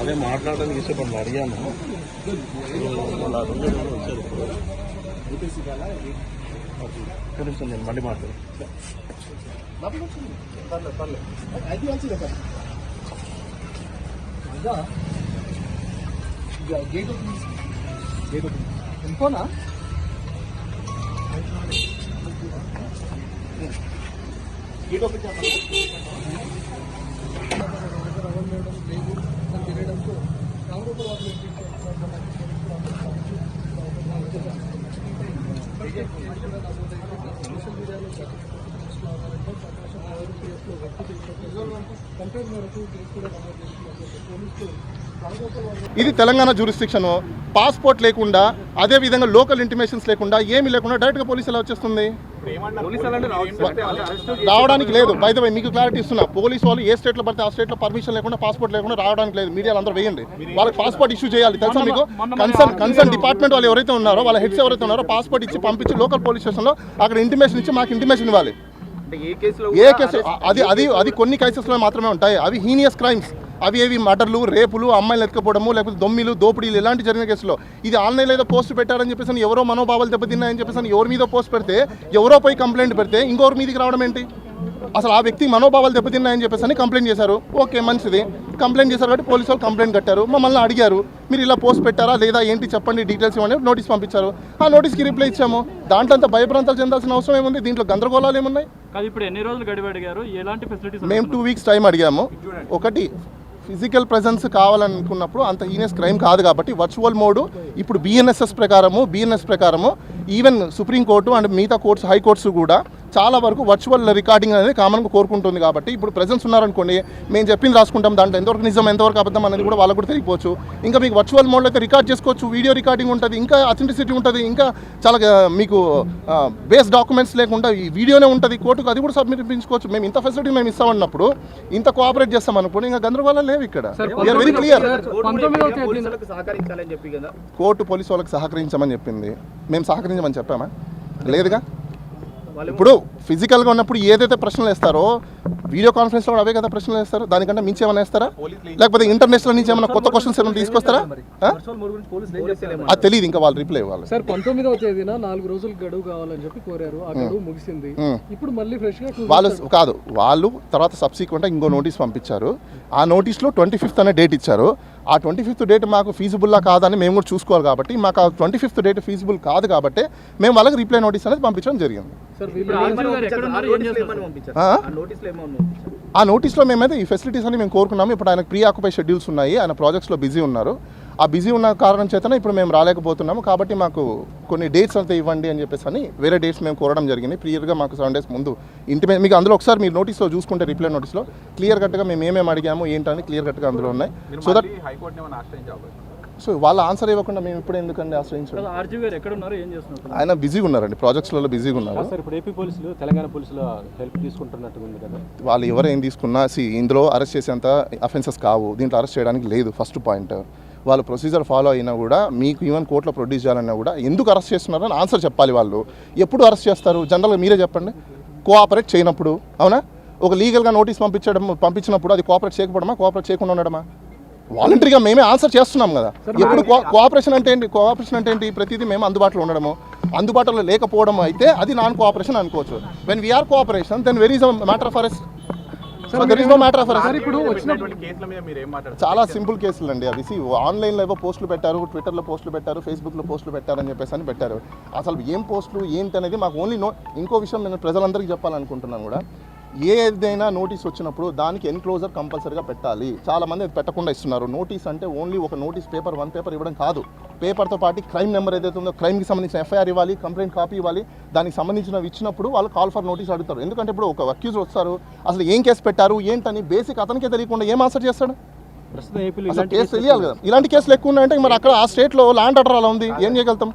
అదే మాట్లాడడానికి ఇష్టపడి అడిగాను వాళ్ళ రెండు రోజులు వచ్చారు ఇప్పుడు తెలుస్తుంది నేను మళ్ళీ మాట్లాడు గేట్ ఓపెన్ గేట్ ఓపెన్ ఇంకోనా ఇది తెలంగాణ జ్యూరిస్టిక్షన్ పాస్పోర్ట్ లేకుండా అదేవిధంగా లోకల్ ఇంటిమేషన్స్ లేకుండా ఏమీ లేకుండా డైరెక్ట్గా పోలీసు ఎలా వచ్చేస్తుంది? రావడానికి లేదు. బై ద వే మీకు క్లారిటీ ఇస్తున్నా. పోలీసు వాళ్ళు ఏ స్టేట్లో పడితే ఆ స్టేట్లో పర్మిషన్ లేకుండా పాస్పోర్ట్ లేకుండా రావడానికి లేదు. మీడియాలో అందరూ వేయండి. వాళ్ళకి పాస్పోర్ట్ ఇష్యూ చేయాలి. తెలుసా మీకు? కన్సర్న్ కన్సర్న్ డిపార్ట్మెంట్ వాళ్ళు ఎవరైతే ఉన్నారో వాళ్ళ హెడ్స్ ఎవరైతే ఉన్నారో పాస్పోర్ట్ ఇచ్చి పంపించి లోకల్ పోలీస్ స్టేషన్లో అక్కడ ఇంటిమేషన్ ఇచ్చి మాకు ఇంటిమేషన్ ఇవ్వాలి. ఏ కేసు అది అది అది కొన్ని కేసెస్లో మాత్రమే ఉంటాయి. అవి హీనియస్ క్రైమ్స్ అవి ఏవి మర్డర్లు రేపులు అమ్మాయిలు ఎత్తుకపోవడము లేకపోతే దొమ్మిలు దోపిడీలు ఇలాంటి జరిగిన కేసులో ఇది ఆన్లైన్లో ఏదో పోస్ట్ పెట్టారని చెప్పేసి ఎవరో మనోభావాలు దెబ్బతిన్నాయని చెప్పేసి ఎవరి మీద పోస్ట్ పెడితే ఎవరో పోయి కంప్లైంట్ పెడితే ఇంకొకరి మీదకి రావడం ఏంటి? అసలు ఆ వ్యక్తి మనోభావాలు దెబ్బతిన్నాయని చెప్పేసి అని కంప్లైంట్ చేశారు. ఓకే మంచిది. కంప్లైంట్ చేశారు కాబట్టి పోలీసు వాళ్ళు కంప్లైంట్ కట్టారు. మమ్మల్ని అడిగారు. మీరు ఇలా పోస్ట్ పెట్టారా లేదా ఏంటి చెప్పండి డీటెయిల్స్ ఇవ్వండి నోటీస్ పంపించారు. ఆ నోటీస్కి రిప్లై ఇచ్చాము. దాంట్లో అంత భయభ్రాంతాలు చెందాల్సిన అవసరం ఏముంది? దీంట్లో గందరగోళాలు ఏమున్నాయి? ఇప్పుడు ఎన్ని రోజులు గడివి అడిగారు? ఎలాంటి ఫెసిలిటీస్ మేము టూ వీక్స్ టైం అడిగాము. ఒకటి ఫిజికల్ ప్రెజెన్స్ కావాలనుకున్నప్పుడు అంత ఈనెస్ క్రైమ్ కాదు కాబట్టి వర్చువల్ మోడ్ ఇప్పుడు బిఎన్ఎస్ఎస్ ప్రకారము బిఎన్ఎస్ ప్రకారము ఈవెన్ సుప్రీంకోర్టు అండ్ మిగతా కోర్ట్స్ హైకోర్ట్స్ కూడా చాలా వరకు వర్చువల్ రికార్డింగ్ అనేది కామన్గా కోరుకుంటుంది కాబట్టి ఇప్పుడు ప్రెజెన్స్ ఉన్నారనుకోండి మేము చెప్పింది రాసుకుంటాం దాంట్లో ఎంతవరకు నిజం ఎంతవరకు అబద్ధం అనేది కూడా వాళ్ళకు కూడా తెలియకపోవచ్చు. ఇంకా మీకు వర్చువల్ మోడ్లో అయితే రికార్డ్ చేసుకోవచ్చు వీడియో రికార్డింగ్ ఉంటుంది ఇంకా అథెంటిసిటీ ఉంటుంది ఇంకా చాలా మీకు బేస్ డాక్యుమెంట్స్ లేకుండా ఈ వీడియోనే ఉంటుంది కోర్టుకు అది కూడా సమర్పించుకోవచ్చు. మేము ఇంత ఫెసిలిటీ మేము ఇస్తామన్నప్పుడు ఇంత కోఆపరేట్ చేస్తాం అనుకోండి ఇంకా గందరగోళం లేవు ఇక్కడ. వెరీ క్లియర్ పంతొమ్మిదవ తేదీన సహకరించాలని చెప్పి కదా. కోర్టు పోలీసు వాళ్ళకి సహకరించమని చెప్పింది. మేము సహకరించమని చెప్పామా? లేదుగా? ఇప్పుడు ఫిజికల్గా ఉన్నప్పుడు ఏదైతే ప్రశ్నలు వేస్తారో వీడియో కాన్ఫరెన్స్లో కూడా అవే కదా ప్రశ్నలు వేస్తారు. దానికంటే మించి ఏమైనా వేస్తారా? లేకపోతే ఇంటర్నేషనల్ నుంచి ఏమైనా కొత్త క్వశ్చన్స్ ఏమైనా తీసుకొస్తారా? అది తెలియదు ఇంకా వాళ్ళు రిప్లై ఇవ్వాలి. సార్ పంతొమ్మిదవ తేదీన నాలుగు రోజులు గడువు కావాలని చెప్పి కోరారు. ఆ గడువు ముగిసింది. ఇప్పుడు మళ్ళీ ఫ్రెష్గా two వాళ్ళు కాదు వాళ్ళు తర్వాత సబ్సిక్వెంట్గా ఇంకో నోటీస్ పంపించారు. ఆ నోటీస్లో ట్వంటీ ఫిఫ్త్ అనే డేట్ ఇచ్చారు. ఆ ట్వంటీ ఫిఫ్త్ డేట్ మాకు ఫీజిబుల్లా కాదని మేము కూడా చూసుకోవాలి కాబట్టి మాకు ఆ ట్వంటీ ఫిఫ్త్ డేట్ ఫీజిబుల్ కాదు కాబట్టి మేము వాళ్ళకి రిప్లై నోటీస్ అనేది పంపించడం జరిగింది. ఆ నోటీస్లో మేమైతే ఈ ఫెసిలిటీస్ అని మేము కోరుకున్నాము. ఇప్పుడు ఆయన ప్రీ ఆక్యుపై షెడ్యూల్స్ ఉన్నాయి. ఆయన ప్రాజెక్ట్స్లో బిజీ ఉన్నారు. ఆ బిజీ ఉన్న కారణం చేతనే ఇప్పుడు మేము రాలేకపోతున్నాము. కాబట్టి మాకు కొన్ని డేట్స్ అంతా ఇవ్వండి అని చెప్పేసి అని వేరే డేట్స్ మేము కోరడం జరిగింది. క్లియర్గా మాకు సెవెన్ డేస్ ముందు ఇంటి మీకు అందులో ఒకసారి మీరు నోటీస్లో చూసుకుంటే రిప్లై నోటీస్లో క్లియర్ కట్గా మేము ఏమేమి అడిగాము ఏంటని క్లియర్ కట్గా అందులో ఉన్నాయి. సో దట్ సో వాళ్ళ ఆన్సర్ ఇవ్వకుండా మేము ఇప్పుడు ఎందుకండి ఆశ్రయించడం ఆర్జీ గారు ఎక్కడ ఉన్నారు? ఏం చేస్తున్నారు? ఆయన బిజీగా ఉన్నారండి. ప్రాజెక్ట్స్లలో బిజీగా ఉన్నారు. సార్ ఇప్పుడు ఏపీ పోలీసులు తెలంగాణ పోలీసులు హెల్ప్ తీసుకుంటున్నట్టు ఉంది కదా. వాళ్ళు ఎవరు ఏం తీసుకున్నా సి ఇందులో అరెస్ట్ చేసేంత అఫెన్సెస్ కావు. దీంట్లో అరెస్ట్ చేయడానికి లేదు ఫస్ట్ పాయింట్ వాళ్ళు ప్రొసీజర్ ఫాలో అయినా కూడా మీకు ఈవెన్ కోర్టులో ప్రొడ్యూస్ చేయాలన్నా కూడా ఎందుకు అరెస్ట్ చేస్తున్నారని ఆన్సర్ చెప్పాలి వాళ్ళు. ఎప్పుడు అరెస్ట్ చేస్తారు? జనరల్గా మీరే చెప్పండి. కోఆపరేట్ చేయనప్పుడు అవునా? ఒక లీగల్గా నోటీస్ పంపించడం పంపించినప్పుడు అది కోఆపరేట్ చేయకపోవడమా? కోఆపరేట్ చేయకుండా ఉండడమా? వాలంటరీగా మేమే ఆన్సర్ చేస్తున్నాం కదా. ఎప్పుడు కోఆపరేషన్ అంటే ఏంటి? కోఆపరేషన్ అంటే ఏంటి? ప్రతిదీ మేము అందుబాటులో ఉండడము. అందుబాటులో లేకపోవడం అయితే అది నాన్ కోఆపరేషన్ అనుకోవచ్చు when we are cooperation then very is matter for us చాలా సింపుల్ కేసులు అండి అవి. See, ఆన్లైన్లో ఏవో పోస్టులు పెట్టారు ట్విట్టర్లో పోస్టులు పెట్టారు ఫేస్బుక్లో పోస్టులు పెట్టారు అని చెప్పేసి అని పెట్టారు. అసలు ఏం పోస్టులు ఏంటి అనేది మాకు ఓన్లీ నో ఇంకో విషయం నేను ప్రజలందరికీ చెప్పాలనుకుంటున్నాను కూడా. ఏదైనా నోటీస్ వచ్చినప్పుడు దానికి ఎన్క్లోజర్ కంపల్సరీగా పెట్టాలి. చాలా మంది అది పెట్టకుండా ఇస్తున్నారు. నోటీస్ అంటే ఓన్లీ ఒక నోటీస్ పేపర్ వన్ పేపర్ ఇవ్వడం కాదు. పేపర్తో పాటు క్రైమ్ నెంబర్ ఏదైతే ఉందో క్రైమ్కి సంబంధించిన ఎఫ్ఐఆర్ ఇవ్వాలి కంప్లైంట్ కాపీ ఇవ్వాలి దానికి సంబంధించినవి ఇచ్చినప్పుడు వాళ్ళు కాల్ ఫర్ నోటీస్ అడుగుతారు. ఎందుకంటే ఇప్పుడు ఒక అక్యూజ్ వస్తారు అసలు ఏం కేసు పెట్టారు ఏంటని బేసిక్ అతనికే తెలియకుండా ఏం ఆన్సర్ చేస్తాడు? కేసు తెలియాలి కదా. ఇలాంటి కేసులు ఎక్కువ ఉన్నాయంటే మరి అక్కడ ఆ స్టేట్లో ల్యాండ్ ఆర్డర్ అలా ఉంది. ఏం చేయగలుగుతాం?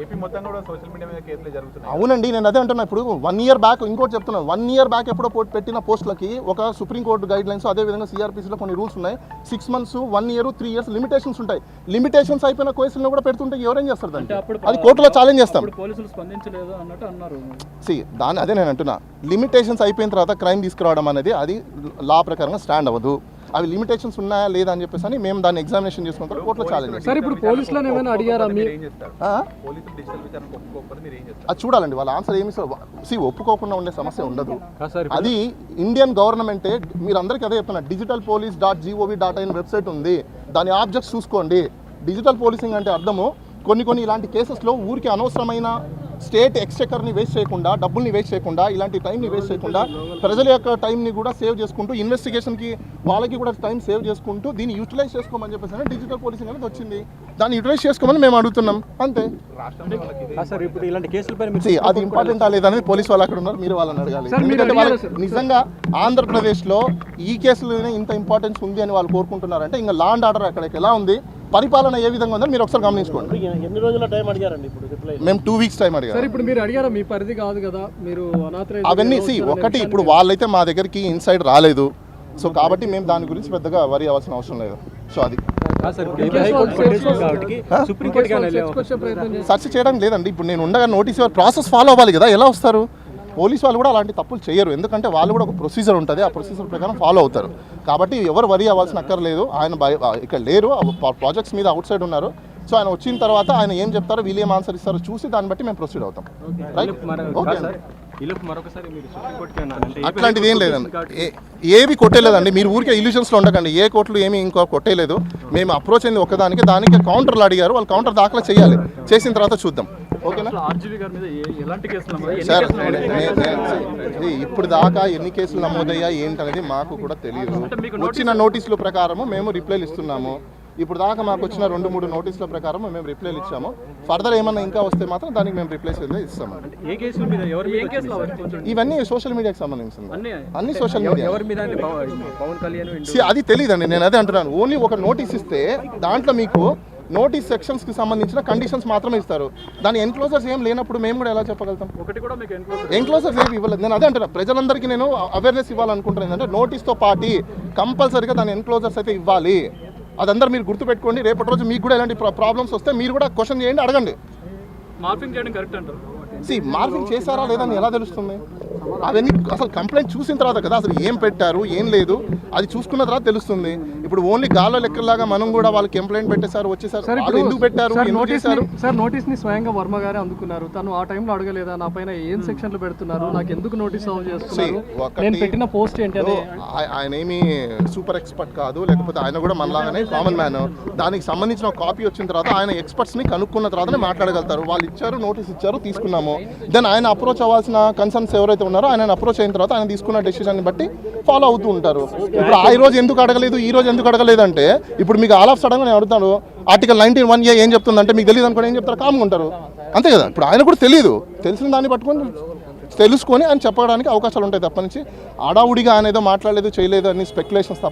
ఏపీ మొత్తంగా కూడా సోషల్ మీడియా మీద కేసులు జరుగుతున్నాయి. అవునండి నేను అదే అంటున్నా. ఇప్పుడు వన్ ఇయర్ బ్యాక్ ఇంకోటి చెప్తున్నాను వన్ ఇయర్ బ్యాక్ ఎప్పుడో పోట్- పెట్టిన పోస్టులకి ఒక సుప్రీంకోర్టు గైడ్ లైన్స్ అదే విధంగా సిఆర్పిసిలో కొన్ని రూల్స్ ఉన్నాయి. Six months one year three years limitations ఉంటాయి. లిమిటేషన్స్ అయిపోయిన కేసులను కూడా పెడుతుంటే ఎవరేం చేస్తారు దాన్ని అది కోర్టులో ఛాలెంజ్ చేస్తాం. ఇప్పుడు పోలీసులు స్పందించలేదు అన్నట్టు అన్నారు. సి దాని అదే నేను అంటున్నా. లిమిటేషన్స్ అయిపోయిన తర్వాత క్రైమ్ తీసుకురావడం అనేది అది లా ప్రకారంగా స్టాండ్ అవ్వదు. అవి లిమిటేషన్స్ ఉన్నాయా లేదా అని చెప్పేసి అని మేము దాన్ని ఎగ్జామినేషన్ చేసుకున్న తర్వాత కోర్టులో ఛాలెంజ్ చేస్తాం సార్ ఇప్పుడు పోలీసులను ఏమైనా అడిగారా? మీరు మీరు ఏం చేస్తారు? ఆ? పోలీసులు డిజిటల్ విచారణ ఒప్పుకోకపోతే మీరు ఏం చేస్తారు? అది చూడాలండి వాళ్ళ ఆన్సర్ ఏమి సి ఒప్పుకోకుండా ఉండే సమస్య ఉండదు. అది ఇండియన్ గవర్నమెంటే మీరు అందరికీ అదే చెప్తున్నా digital police dot G O V dot in website ఉంది. దాని ఆబ్జెక్ట్స్ చూసుకోండి. డిజిటల్ పోలీసింగ్ అంటే అర్థము కొన్ని కొన్ని ఇలాంటి కేసెస్లో ఊరికి అనవసరమైన స్టేట్ ఎక్స్చెకర్ని వేస్ట్ చేయకుండా డబ్బుల్ని వేస్ట్ చేయకుండా ఇలాంటి టైంని వేస్ట్ చేయకుండా ప్రజల యొక్క టైంని కూడా సేవ్ చేసుకుంటూ ఇన్వెస్టిగేషన్కి వాళ్ళకి కూడా టైం సేవ్ చేసుకుంటూ దీన్ని యూటిలైజ్ చేసుకోమని చెప్పేసి డిజిటల్ పోలీసింగ్ అనేది వచ్చింది. దాన్ని యూటిలైజ్ చేసుకోమని మేము అడుగుతున్నాం. అంతే. అది ఇంపార్టెంట్ లేదనేది పోలీస్ వాళ్ళు అక్కడ ఉన్నారు మీరు వాళ్ళని అడగాలి. ఎందుకంటే వాళ్ళు నిజంగా ఆంధ్రప్రదేశ్లో ఈ కేసులోనే ఇంత ఇంపార్టెన్స్ ఉంది అని వాళ్ళు కోరుకుంటున్నారంటే ఇంకా లా అండ్ ఆర్డర్ అక్కడ ఎలా ఉంది? పరిపాలన ఏ విధంగా ఉందని మీరు ఒకసారి గమనించుకోండి. ఎన్ని రోజుల టైం అడిగారండి ఇప్పుడు రిప్లై మేము టూ వీక్స్ టైం సార్ అడిగారు ఇప్పుడు మీరు అడిగారా? మీ పరిధి కాదు కదా మీరు అవన్నీ సి ఒకటి ఇప్పుడు వాళ్ళైతే మా దగ్గరికి ఇన్సైడ్ రాలేదు. సో కాబట్టి మేము దాని గురించి పెద్దగా వరి అవ్వాల్సిన అవసరం లేదు. సో అది. సెర్చ్ చేయడం. లేదండి. ఇప్పుడు నేను ఉండగా నోటీస్ ప్రాసెస్ ఫాలో అవ్వాలి కదా. ఎలా వస్తారు? పోలీస్ వాళ్ళు కూడా అలాంటి తప్పులు చేయరు. ఎందుకంటే వాళ్ళు కూడా ఒక ప్రొసీజర్ ఉంటుంది. ఆ ప్రొసీజర్ ప్రకారం ఫాలో అవుతారు. కాబట్టి ఎవరు వరి అవ్వాల్సిన అక్కర్లేదు. ఆయన ఇక్కడ లేరు. ప్రాజెక్ట్స్ మీద అవుట్ సైడ్ ఉన్నారు. సో ఆయన వచ్చిన తర్వాత ఆయన ఏం చెప్తారో వీళ్ళు ఏం ఆన్సర్ ఇస్తారో చూసి దాన్ని బట్టి మేము ప్రొసీడ్ అవుతాం. రైట్ ఓకే అట్లాంటిది ఏం లేదండి. ఏవి కొట్టేలేదండి. మీరు ఊరికే ఇల్యూషన్స్లో ఉండకండి. ఏ కోర్టులు ఏమి ఇంకో కొట్టేలేదు. మేము అప్రోచ్ అయింది ఒకదానికి దానికి కౌంటర్లు అడిగారు. వాళ్ళు కౌంటర్ దాఖలు చేయాలి. చేసిన తర్వాత చూద్దాం. ఓకేనా? అసలు ఆర్జీవీ గారి మీద ఏ- ఎలాంటి కేసులు నమోదు ఎన్ని సార్ ఇప్పుడు దాకా ఎన్ని కేసులు నమోదయ్యా ఏంటనేది మాకు కూడా తెలియదు. వచ్చిన నోటీసుల ప్రకారము మేము రిప్లైలు ఇస్తున్నాము. ఇప్పుడు దాకా మాకు వచ్చిన రెండు మూడు నోటీసుల ప్రకారం మేము రిప్లైలు ఇచ్చాము. ఫర్దర్ ఏమన్నా ఇంకా వస్తే మాత్రం దానికి మేము రిప్లైస్ ఇస్తాము ఏ కేసుల మీద? ఎవరి మీద ఏం కేసులు అవ్వచ్చు కొంచెం ఇవన్నీ సోషల్ మీడియాకి సంబంధించింది అన్నీ అన్ని సోషల్ మీడియా. అది తెలియదండి నేను అదే అంటున్నాను. ఓన్లీ ఒక నోటీస్ ఇస్తే దాంట్లో మీకు నోటీస్ సెక్షన్స్కి సంబంధించిన కండిషన్స్ మాత్రమే ఇస్తారు. దాని ఎన్క్లోజర్స్ ఏం లేనప్పుడు మేము కూడా ఎలా చెప్పగలుగుతాం? ఒకటి కూడా మీకు ఎన్క్లోజర్ ఎన్క్లోజర్స్ ఏమి ఇవ్వలేదు. నేను అదే అంటున్నా. ప్రజలందరికీ నేను అవేర్నెస్ ఇవ్వాలనుకుంటున్నాను. ఏంటంటే నోటీస్తో పాటి కంపల్సరీగా దాని ఎన్క్లోజర్స్ అయితే ఇవ్వాలి. అదందరూ మీరు గుర్తుపెట్టుకోండి. రేపటి రోజు మీకు కూడా ఎలాంటి ప్రాబ్లమ్స్ వస్తే మీరు కూడా క్వశ్చన్ చేయండి అడగండి. మార్పింగ్ చేయడం కరెక్ట్ అంటారు. సి మార్పింగ్ చేశారా లేదా అని ఎలా తెలుస్తుంది? అవన్నీ అసలు కంప్లైంట్ చూసిన తర్వాత కదా అసలు ఏం పెట్టారు ఏం లేదు అది చూసుకున్న తర్వాత తెలుస్తుంది. ఇప్పుడు ఓన్లీ గాల్లో లెక్కలాగా మనం కూడా వాళ్ళకి కంప్లైంట్ పెట్టేశారు వచ్చేసారు సార్ వాళ్ళు ఎందుకు పెట్టారు? సార్ ఎందుకు నోటీస్ చేశారు? సార్ నోటీస్ని స్వయంగా వర్మ గారే అందుకున్నారు. తను ఆ టైంలో అడగలేదా? నా పైన ఏం సెక్షన్లు పెడుతున్నారు? నాకు ఎందుకు నోటీస్ సర్వ్ చేస్తున్నారు? నేను పెట్టిన పోస్ట్ ఏంటి అని ఆయ- ఆయన ఏమి సూపర్ ఎక్స్పర్ట్ కాదు లేకపోతే ఆయన కూడా మనలాగానే కామన్ మ్యాన్ దానికి సంబంధించిన కాపీ వచ్చిన తర్వాత ఆయన ఎక్స్పర్ట్స్ని కనుక్కున్న తర్వాతనే మాట్లాడగలుగుతారు. వాళ్ళు ఇచ్చారు నోటీస్ ఇచ్చారు తీసుకున్నాము. దెన్ ఆయన అప్రోచ్ అవ్వాల్సిన కన్సర్న్స్ ఎవరైతే ఉన్నారో ఆయన అప్రోచ్ అయిన తర్వాత ఆయన తీసుకున్న డెసిషన్ బట్టి ఫాలో అవుతూ ఉంటారు. ఇప్పుడు ఆ రోజు ఎందుకు అడగలేదు ఈ రోజు ఎందుకు అడగలేదంటే ఇప్పుడు మీకు ఆల్ ఆఫ్ సడన్ నేను అడుగుతాను ఆర్టికల్ నైన్టీన్ వన్ ఏ ఏం చెప్తుందంటే మీకు తెలియదు అనుకోండి ఏం చెప్తారు? కామ్గా ఉంటారు. అంతే కదా? ఇప్పుడు ఆయన కూడా తెలియదు తెలిసిన దాన్ని పట్టుకొని తెలుసుకొని ఆయన చెప్పడానికి అవకాశాలు ఉంటాయి తప్ప నుంచి. ఆడావుడిగా ఆయన ఏదో మాట్లాడలేదు చేయలేదు అని స్పెక్యులేషన్స్ తప్ప